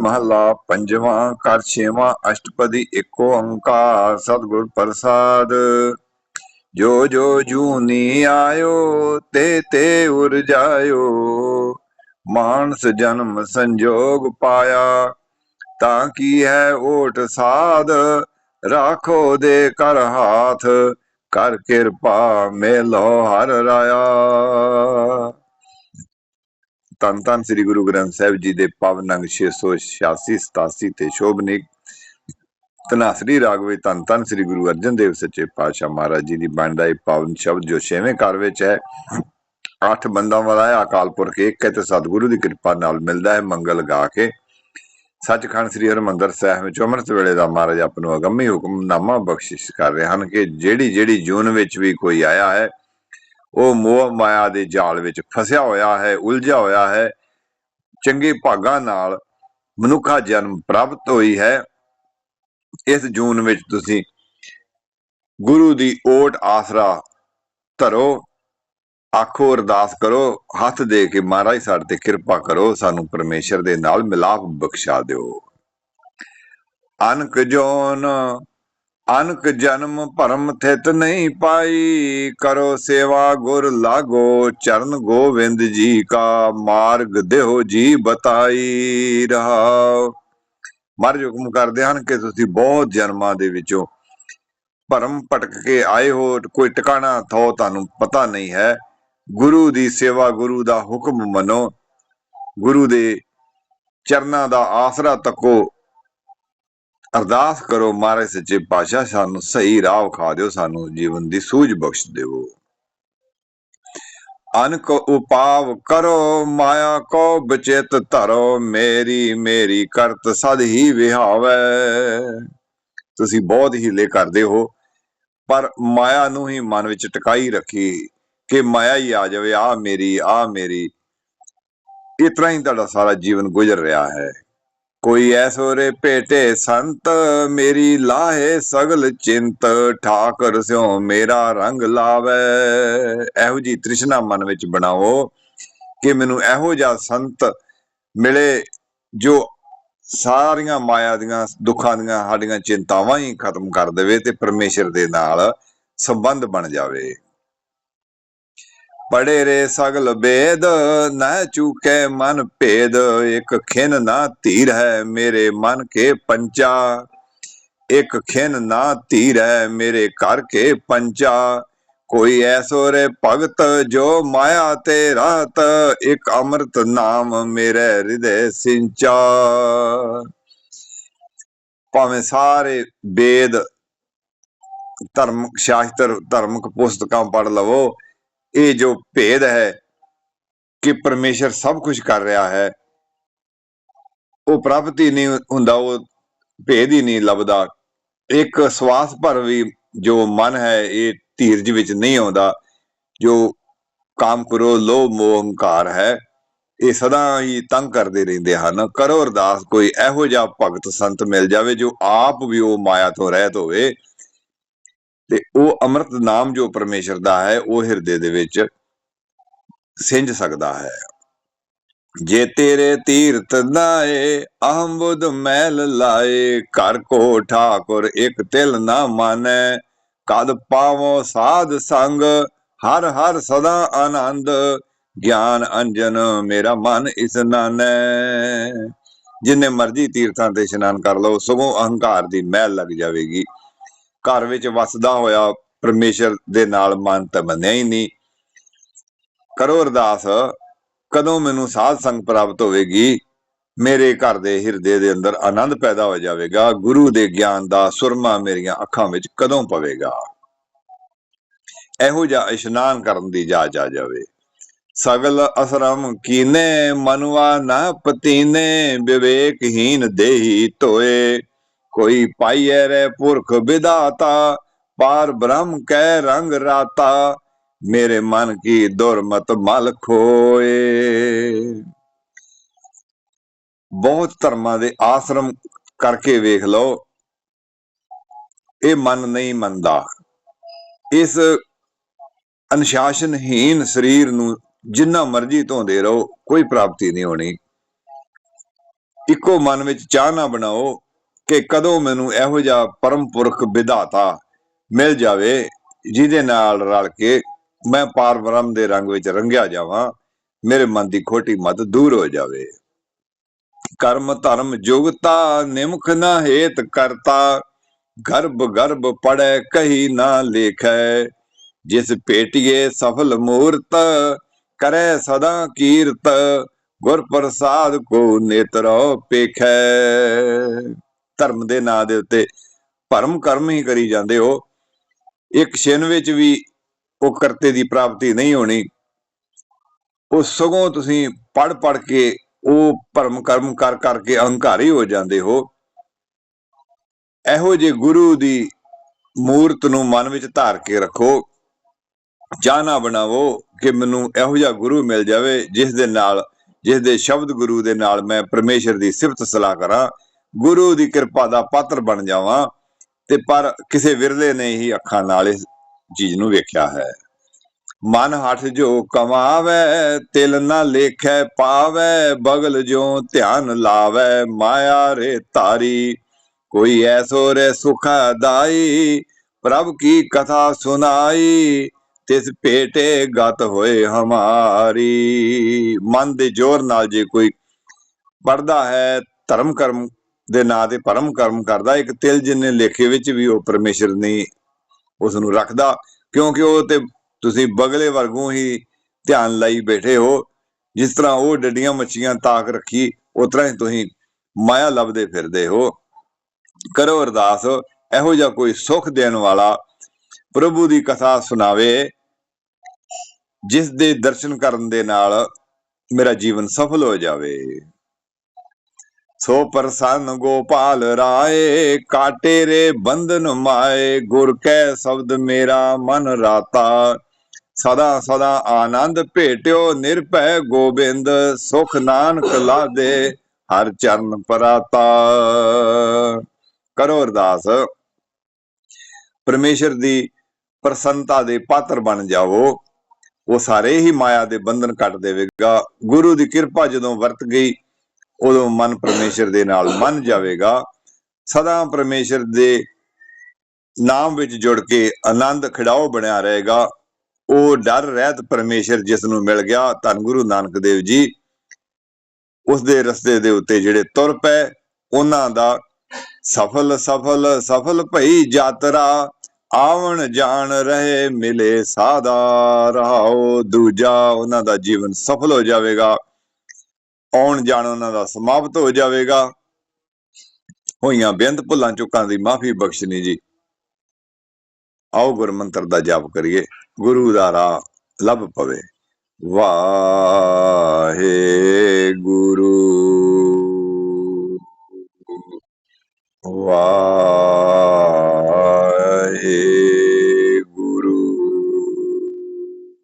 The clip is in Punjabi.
ਮਹਲਾ ਪੰਜਵਾਂ ਕਰ ਛੇਵਾਂ, ਅਸ਼ਟਪਦੀ ਏਕੋ ਓੰਕਾਰ, ਸਤਿਗੁਰ ਪ੍ਰਸਾਦ। ਜੋ ਜੋ ਜੂਨੀ ਆਇਓ, ਤੇ ਤੇ ਉਰ ਜਾਇਓ। ਮਾਨਸ ਜਨਮ ਸੰਜੋਗ ਪਾਇਆ, ਤਾਂ ਕੀ ਹੈ ਓਟ ਸਾਧ? ਰਾਖੋ ਦੇ ਕਰ ਹਾਥ, ਕਰ ਕਿਰਪਾ ਮੇਲੋ ਹਰ ਰਾਇਆ। ਧੰਨ ਧੰਨ ਸ੍ਰੀ ਗੁਰੂ ਗ੍ਰੰਥ ਸਾਹਿਬ ਜੀ ਦੇ ਪਾਵਨ ਅੰਗ 686 87 ਤੇ ਸ਼ੋਭਨੀਕ ਤਨਾਸਰੀ ਰਾਗ ਧੰਨ ਧੰਨ ਸ੍ਰੀ ਗੁਰੂ ਅਰਜਨ ਦੇਵ ਸੱਚੇ ਪਾਤਸ਼ਾਹ ਮਹਾਰਾਜ ਜੀ ਦੀ ਬਾਣੀ ਦਾ ਇਹ ਪਾਵਨ ਸ਼ਬਦ ਜੋ ਛੇਵੇਂ ਘਰ ਵਿੱਚ ਹੈ। ਅੱਠ ਬੰਦਾਂ ਵਾਲਾ ਹੈ, ਅਕਾਲ ਪੁਰਖ ਇੱਕ ਹੈ ਤੇ ਸਤਿਗੁਰੂ ਦੀ ਕਿਰਪਾ ਨਾਲ ਮਿਲਦਾ ਹੈ, ਮੰਗਲ ਗਾ ਕੇ। ਸੱਚਖੰਡ ਸ੍ਰੀ ਹਰਿਮੰਦਰ ਸਾਹਿਬ ਵਿੱਚ ਅੰਮ੍ਰਿਤ ਵੇਲੇ ਦਾ ਮਹਾਰਾਜ ਆਪ ਨੂੰ ਅਗੰਮੀ ਹੁਕਮਨਾਮਾ ਬਖਸ਼ਿਸ਼ ਕਰ ਰਹੇ ਹਨ ਕਿ ਜਿਹੜੀ ਜਿਹੜੀ ਜੂਨ ਵਿੱਚ ਵੀ ਕੋਈ ਆਇਆ ਹੈ ਉਹ ਮੋਹ ਮਾਇਆ ਦੇ ਜਾਲ ਵਿੱਚ ਫਸਿਆ ਹੋਇਆ ਹੈ, ਉਲਝਿਆ ਹੋਇਆ ਹੈ। ਚੰਗੇ ਭਾਗਾਂ ਨਾਲ ਮਨੁੱਖਾ ਜਨਮ ਪ੍ਰਾਪਤ ਹੋਈ ਹੈ। ਇਸ ਜੂਨ ਵਿੱਚ ਤੁਸੀਂ ਗੁਰੂ ਦੀ ਓਟ ਆਸਰਾ ਧਰੋ, ਆਖੋ, ਅਰਦਾਸ ਕਰੋ, ਹੱਥ ਦੇ ਕੇ ਮਹਾਰਾਜ ਸਾਡੇ ਤੇ ਕਿਰਪਾ ਕਰੋ, ਸਾਨੂੰ ਪਰਮੇਸ਼ਰ ਦੇ ਨਾਲ ਮਿਲਾਪ ਬਖਸ਼ਾ ਦਿਓ। ਅਨਕ ਜੋਨ ਅਨਕ ਜਨਮ ਭਰਮ ਥਿਤ ਨਹੀਂ ਪਾਈ। ਕਰੋ ਸੇਵਾ ਗੁਰ ਲਾਗੋ, ਚਰਨ ਗੋਵਿੰਦ ਜੀ ਕਾ ਮਾਰਗ ਦੇਹੋ ਜੀ ਬਤਾਈ ਰਹਾਓ। ਮਹਾਰਾਜ ਹੁਕਮ ਕਰਦੇ ਹਨ ਕਿ ਤੁਸੀਂ ਬਹੁਤ ਜਨਮਾਂ ਦੇ ਵਿੱਚੋਂ ਭਰਮ ਭਟਕ ਕੇ ਆਏ ਹੋ, ਕੋਈ ਟਿਕਾਣਾ ਥੋ ਤੁਹਾਨੂੰ ਪਤਾ ਨਹੀਂ ਹੈ। ਗੁਰੂ ਦੀ ਸੇਵਾ ਗੁਰੂ ਦਾ ਹੁਕਮ ਮੰਨੋ। ਗੁਰੂ ਦੇ ਚਰਨਾਂ ਦਾ ਆਸਰਾ ਤੱਕੋ ਅਰਦਾਸ ਕਰੋ ਮਹਾਰਾਜ ਸੱਚੇ ਪਾਤਸ਼ਾਹ ਸਾਨੂੰ ਸਹੀ ਰਾਹ ਵਿਖਾ ਦਿਓ, ਸਾਨੂੰ ਜੀਵਨ ਦੀ ਸੂਝ ਬਖਸ਼ ਦਿਓ ਅਨਕ ਉਪਾਵ ਕਰੋ, ਮਾਇਆ ਕੋ ਬਚਿਤ ਧਰੋ, ਮੇਰੀ ਮੇਰੀ ਕਰਤ ਸਦ ਹੀ ਵਿਹਾਵੈ। ਤੁਸੀਂ ਬਹੁਤ ਹੀਲੇ ਕਰਦੇ ਹੋ, ਪਰ ਮਾਇਆ ਨੂੰ ਹੀ ਮਨ ਵਿੱਚ ਟਿਕਾਈ ਰੱਖੀ ਕਿ ਮਾਇਆ ਹੀ ਆ ਜਾਵੇ, ਆ ਮੇਰੀ ਆ ਮੇਰੀ। ਇਸ ਤਰ੍ਹਾਂ ਹੀ ਤੁਹਾਡਾ ਸਾਰਾ ਜੀਵਨ ਗੁਜ਼ਰ ਰਿਹਾ ਹੈ। ਕੋਈ ਐਸੋ ਭੇਟੇ ਸੰਤ, ਮੇਰੀ ਲਾਹੇ ਸਗਲ ਚਿੰਤ, ਠਾਕਰ ਸਿਓ ਮੇਰਾ ਰੰਗ ਲਾਵੇ। ਇਹੋ ਜੀ ਤ੍ਰਿਸ਼ਨਾ ਮਨ ਵਿੱਚ ਬਣਾਓ ਕਿ ਮੈਨੂੰ ਇਹੋ ਜਿਹਾ ਸੰਤ ਮਿਲੇ ਜੋ ਸਾਰੀਆਂ ਮਾਇਆ ਦੀਆਂ, ਦੁੱਖਾਂ ਦੀਆਂ, ਸਾਡੀਆਂ ਚਿੰਤਾਵਾਂ ਹੀ ਖਤਮ ਕਰ ਦੇਵੇ ਤੇ ਪਰਮੇਸ਼ਰ ਦੇ ਨਾਲ ਸੰਬੰਧ ਬਣ ਜਾਵੇ। ਪੜੇ ਰੇ ਸਗਲ ਬੇਦ, ਨਾ ਚੂਕੇ ਮਨ ਭੇਦ, ਇੱਕ ਖਿਨ ਨਾ ਧੀਰ ਹੈ ਮੇਰੇ ਮਨ ਕੇ ਪੰਚਾ। ਇੱਕ ਖਿਨ ਨਾ ਧੀਰ ਹੈ ਮੇਰੇ ਘਰ ਕੇ ਪੰਚਾ। ਕੋਈ ਐਸੋ ਰੇ ਭਗਤ ਜੋ ਮਾਇਆ ਤੇ ਰਾਤ, ਇੱਕ ਅੰਮ੍ਰਿਤ ਨਾਮ ਮੇਰੇ ਹਿਰਦੇ ਸਿੰਚਾ। ਭਾਵੇਂ ਸਾਰੇ ਵੇਦ ਧਰਮ, ਸ਼ਾਸਤਰ, ਧਰਮਕ ਪੁਸਤਕਾਂ ਪੜ ਲਵੋ ਇਹ ਜੋ ਭੇਦ ਹੈ ਕਿ ਪਰਮੇਸ਼ਰ ਸਭ ਕੁਝ ਕਰ ਰਿਹਾ ਹੈ, ਉਹ ਪ੍ਰਾਪਤੀ ਨਹੀਂ ਹੁੰਦਾ, ਉਹ ਭੇਦ ਹੀ ਨਹੀਂ ਲੱਭਦਾ। ਇੱਕ ਸਵਾਸ ਭਰ ਵੀ ਜੋ ਮਨ ਹੈ, ਇਹ ਧੀਰਜ ਵਿੱਚ ਨਹੀਂ ਆਉਂਦਾ, ਜੋ ਕਾਮ ਕਰੋ, ਲੋਭ, ਮੋਹ, ਹੰਕਾਰ ਹੈ, ਇਹ ਸਦਾ ਹੀ ਤੰਗ ਕਰਦੇ ਰਹਿੰਦੇ ਹਨ। ਕਰੋ ਅਰਦਾਸ, ਕੋਈ ਇਹੋ ਜਿਹਾ ਭਗਤ ਸੰਤ ਮਿਲ ਜਾਵੇ, ਜੋ ਆਪ ਵੀ ਉਹ ਮਾਇਆ ਤੋਂ ਰਹਿਤ ਹੋਵੇ। ਤੇ ਉਹ ਅੰਮ੍ਰਿਤ ਨਾਮ ਜੋ ਪਰਮੇਸ਼ਰ ਦਾ ਹੈ, ਉਹ ਹਿਰਦੇ ਦੇ ਵਿੱਚ ਸਿੰਜ ਸਕਦਾ ਹੈ। ਜੇ ਤੇਰੇ ਤੀਰਤ ਨਾਏ ਅਹੰ ਬੁਧ ਮੈਲ ਲਾਏ ਕਰ ਕੋ ਠਾਕੁਰ ਇੱਕ ਤਿਲ ਨਾ ਮਾਨੈ, ਕਦ ਪਾਵੋ ਸਾਧ ਸੰਗ, ਹਰ ਹਰ ਸਦਾ ਆਨੰਦ, ਗਿਆਨ ਅੰਜਨ ਮੇਰਾ ਮਨ ਇਸ ਨਾਨੈ। ਜਿੰਨੇ ਮਰਜ਼ੀ ਤੀਰਥਾਂ ਤੇ ਇਸ਼ਨਾਨ ਕਰ ਲਓ, ਸਗੋਂ ਅਹੰਕਾਰ ਦੀ ਮਹਿਲ ਲੱਗ ਜਾਵੇਗੀ। ਘਰ ਵਿੱਚ ਵਸਦਾ ਹੋਇਆ ਪਰਮੇਸ਼ਰ ਦੇ ਨਾਲ ਮਨ ਤਾਂ ਹੀ ਨਹੀਂ। ਕਰੋ ਅਰਦਾਸ, ਕਦੋਂ ਮੈਨੂੰ ਸਾਧ ਸੰਗ ਪ੍ਰਾਪਤ ਹੋਵੇਗੀ? ਮੇਰੇ ਘਰ ਦੇ ਹਿਰਦੇ ਦੇ ਅੰਦਰ ਆਨੰਦ ਪੈਦਾ ਹੋ ਜਾਵੇਗਾ। ਗੁਰੂ ਦੇ ਗਿਆਨ ਦਾ ਸੁਰਮਾ ਮੇਰੀਆਂ ਅੱਖਾਂ ਵਿੱਚ ਕਦੋਂ ਪਵੇਗਾ? ਇਹੋ ਜਿਹਾ ਇਸ਼ਨਾਨ ਕਰਨ ਦੀ ਜਾਚ ਆ ਜਾਵੇ। ਸਗਲ ਅਸਰਮ ਕੀਨੇ ਮਨਵਾ ਨਾ ਪਤੀਨੇ, ਵਿਵੇਕਹੀਨ ਦੇਹੀ ਧੋਏ। ਕੋਈ ਪਾਈਐ ਰੇ ਪੁਰਖ ਵਿਦਾਤਾ ਪਾਰ ਬ੍ਰਹਮ ਕੈ ਰੰਗ ਰਾਤਾ, ਮੇਰੇ ਮਨ ਕੀ ਦੁਰਮਤ ਮਲ ਖੋਏ। ਬਹੁਤ ਧਰਮਾਂ ਦੇ ਆਸ਼ਰਮ ਕਰਕੇ ਵੇਖ ਲਓ, ਇਹ ਮਨ ਨਹੀਂ ਮੰਨਦਾ। ਇਸ ਅਨੁਸ਼ਾਸਨਹੀਨ ਸਰੀਰ ਨੂੰ ਜਿੰਨਾ ਮਰਜ਼ੀ ਧੋਂਦੇ ਰਹੋ, ਕੋਈ ਪ੍ਰਾਪਤੀ ਨਹੀਂ ਹੋਣੀ। ਇੱਕੋ ਮਨ ਵਿੱਚ ਚਾਹ ਨਾ ਬਣਾਓ ਕਿ ਕਦੋਂ ਮੈਨੂੰ ਇਹੋ ਜਿਹਾ ਪਰਮ ਪੁਰਖ ਵਿਧਾਤਾ ਮਿਲ ਜਾਵੇ ਜਿਹਦੇ ਨਾਲ ਰਲ ਕੇ ਮੈਂ ਪਾਰ ਬ੍ਰਹਮ ਦੇ ਰੰਗ ਵਿੱਚ ਰੰਗਿਆ ਜਾਵਾਂ, ਮੇਰੇ ਮਨ ਦੀ ਖੋਟੀ ਮਤ ਦੂਰ ਹੋ ਜਾਵੇ। ਕਰਮ, ਧਰਮ ਜੁਗਤਾ ਨਿਮਖ ਨਾ ਹੇਤ ਕਰਤਾ, ਗਰਭ ਗਰਭ ਪੜੈ ਕਹੀ ਨਾ ਲੇਖੈ, ਜਿਸ ਪੇਟੀਏ ਸਫਲ ਮੂਰਤ ਕਰੈ ਸਦਾ ਕੀਰਤ, ਗੁਰ ਪ੍ਰਸਾਦ ਕੋ ਨੇਤਰੋ ਪੇਖੈ। ਧਰਮ ਦੇ ਨਾਂ ਦੇ ਉੱਤੇ ਭਰਮ ਕਰਮ ਹੀ ਕਰੀ ਜਾਂਦੇ ਹੋ। ਇੱਕ ਛਿਨ ਵਿੱਚ ਵੀ ਉਹ ਕਰਤੇ ਦੀ ਪ੍ਰਾਪਤੀ ਨਹੀਂ ਹੋਣੀ। ਉਹ ਸਗੋਂ ਤੁਸੀਂ ਪੜ ਪੜ ਕੇ ਉਹ ਭਰਮ ਕਰਮ ਕਰ ਕਰਕੇ ਅਹੰਕਾਰੀ ਹੋ ਜਾਂਦੇ ਹੋ। ਇਹੋ ਜੇ ਗੁਰੂ ਦੀ ਮੂਰਤ ਨੂੰ ਮਨ ਵਿੱਚ ਧਾਰ ਕੇ ਰੱਖੋ। ਚਾਹ ਨਾ ਬਣਾਵੋ ਕਿ ਮੈਨੂੰ ਇਹੋ ਜਿਹਾ ਗੁਰੂ ਮਿਲ ਜਾਵੇ, ਜਿਸ ਦੇ ਨਾਲ, ਜਿਸ ਦੇ ਸ਼ਬਦ ਗੁਰੂ ਦੇ ਨਾਲ ਮੈਂ ਪਰਮੇਸ਼ਰ ਦੀ ਸਿਫਤ ਸਲਾਹ ਕਰਾਂ। ਗੁਰੂ ਦੀ ਕਿਰਪਾ ਦਾ ਪਾਤਰ ਬਣ ਜਾਵਾਂ ਤੇ ਪਰ ਕਿਸੇ ਵਿਰਲੇ ਨੇ ਹੀ ਅੱਖਾਂ ਨਾਲ ਇਸ ਚੀਜ਼ ਨੂੰ ਵੇਖਿਆ ਹੈ। ਮਨ ਹੱਠ ਜੋ ਕਮਾਵੇ, ਤਿਲ ਨਾ ਲੇਖੈ ਪਾਵੇ, ਬਗਲ ਜੋ ਧਿਆਨ ਲਾਵੇ, ਮਾਇਆ ਰੇ ਤਾਰੀ ਕੋਈ ਐਸੋ ਰੇ ਸੁਖਾ ਪ੍ਰਭ ਕੀ ਕਥਾ ਸੁਨਾਈ ਤਿਸ ਭੇਟੇ ਗਤ ਹੋਏ ਹਮਾਰੀ। ਮਨ ਦੇ ਜ਼ੋਰ ਨਾਲ ਜੇ ਕੋਈ ਪੜਦਾ ਹੈ ਧਰਮ ਕਰਮ ਦੇ ਨਾਂ ਤੇ ਪਰਮ ਕਰਮ ਕਰਦਾ। ਇੱਕ ਤਿਲ ਜਿੰਨੇ ਲੇਖੇ ਵਿੱਚ ਵੀ ਉਹ ਪਰਮੇਸ਼ਰ ਨਹੀਂ ਉਸ ਨੂੰ ਰੱਖਦਾ, ਕਿਉਂਕਿ ਉਹ ਤੇ ਤੁਸੀਂ ਬਗਲੇ ਵਰਗੂ ਹੀ ਧਿਆਨ ਲਈ ਬੈਠੇ ਹੋ। ਜਿਸ ਤਰ੍ਹਾਂ ਉਹ ਡੱਡੀਆਂ ਮੱਛੀਆਂ ਤਾਕ ਰੱਖੀ, ਉਸ ਤਰ੍ਹਾਂ ਹੀ ਤੁਸੀਂ ਮਾਇਆ ਲੱਭਦੇ ਫਿਰਦੇ ਹੋ। ਕਰੋ ਅਰਦਾਸ, ਇਹੋ ਜਿਹਾ ਕੋਈ ਸੁਖ ਦੇਣ ਵਾਲਾ ਪ੍ਰਭੂ ਦੀ ਕਥਾ ਸੁਣਾਵੇ, ਜਿਸ ਦੇ ਦਰਸ਼ਨ ਕਰਨ ਦੇ ਨਾਲ ਮੇਰਾ ਜੀਵਨ ਸਫਲ ਹੋ ਜਾਵੇ। ਸੋ ਪ੍ਰਸੰਨ ਗੋਪਾਲ ਰਾਏ, ਕਾਟੇ ਰੇ ਬੰਧਨ ਮਾਏ, ਗੁਰ ਕੈ ਸ਼ਬਦ ਮੇਰਾ ਮਨ ਰਾਤਾ। ਸਦਾ ਸਦਾ ਆਨੰਦ ਭੇਟਿਓ, ਨਿਰਭੈ ਗੋਬਿੰਦ, ਸੁਖ ਨਾਨਕ ਲਾਦੇ, ਹਰ ਚਰਨ ਪਰਾਤਾ। ਕਰੋ ਅਰਦਾਸ। ਪਰਮੇਸ਼ਰ ਦੀ ਪ੍ਰਸੰਨਤਾ ਦੇ ਪਾਤਰ ਬਣ ਜਾਵੋ। ਉਹ ਸਾਰੇ ਹੀ ਮਾਇਆ ਦੇ ਬੰਧਨ ਕੱਟ ਦੇਵੇਗਾ। ਗੁਰੂ ਦੀ ਕਿਰਪਾ ਜਦੋਂ ਵਰਤ ਗਈ ਉਦੋਂ ਮਨ ਪਰਮੇਸ਼ਰ ਦੇ ਨਾਲ ਮੰਨ ਜਾਵੇਗਾ। ਸਦਾ ਪਰਮੇਸ਼ਰ ਦੇ ਨਾਮ ਵਿੱਚ ਜੁੜ ਕੇ ਆਨੰਦ ਖਿੜਾਓ ਬਣਿਆ ਰਹੇਗਾ। ਉਹ ਡਰ ਰਹਿਤ ਪਰਮੇਸ਼ਰ ਜਿਸ ਨੂੰ ਮਿਲ ਗਿਆ, ਧੰਨ ਗੁਰੂ ਨਾਨਕ ਦੇਵ ਜੀ, ਉਸ ਦੇ ਰਸਤੇ ਦੇ ਉੱਤੇ ਜਿਹੜੇ ਤੁਰ ਪਏ, ਉਹਨਾਂ ਦਾ ਸਫਲ ਸਫਲ ਸਫਲ ਭਈ ਯਾਤਰਾ, ਆਵਣ ਜਾਣ ਰਹੇ ਮਿਲੇ ਸਾਦਾ ਰਹਾਓ ਦੂਜਾ, ਉਹਨਾਂ ਦਾ ਜੀਵਨ ਸਫਲ ਹੋ ਜਾਵੇਗਾ। ਆਉਣ ਜਾਣ ਉਹਨਾਂ ਦਾ ਸਮਾਪਤ ਹੋ ਜਾਵੇਗਾ। ਹੋਈਆਂ ਬਿੰਦ ਭੁੱਲਾਂ ਚੁੱਕਾਂ ਦੀ ਮਾਫੀ ਬਖਸ਼ਣੀ ਜੀ। ਆਓ ਗੁਰਮੰਤਰ ਦਾ ਜਾਪ ਕਰੀਏ। ਗੁਰੂ ਦਾ ਰਾਹ ਲੱਭ ਪਵੇ। ਵਾਹੇ ਗੁਰੂ ਵਾਹੇ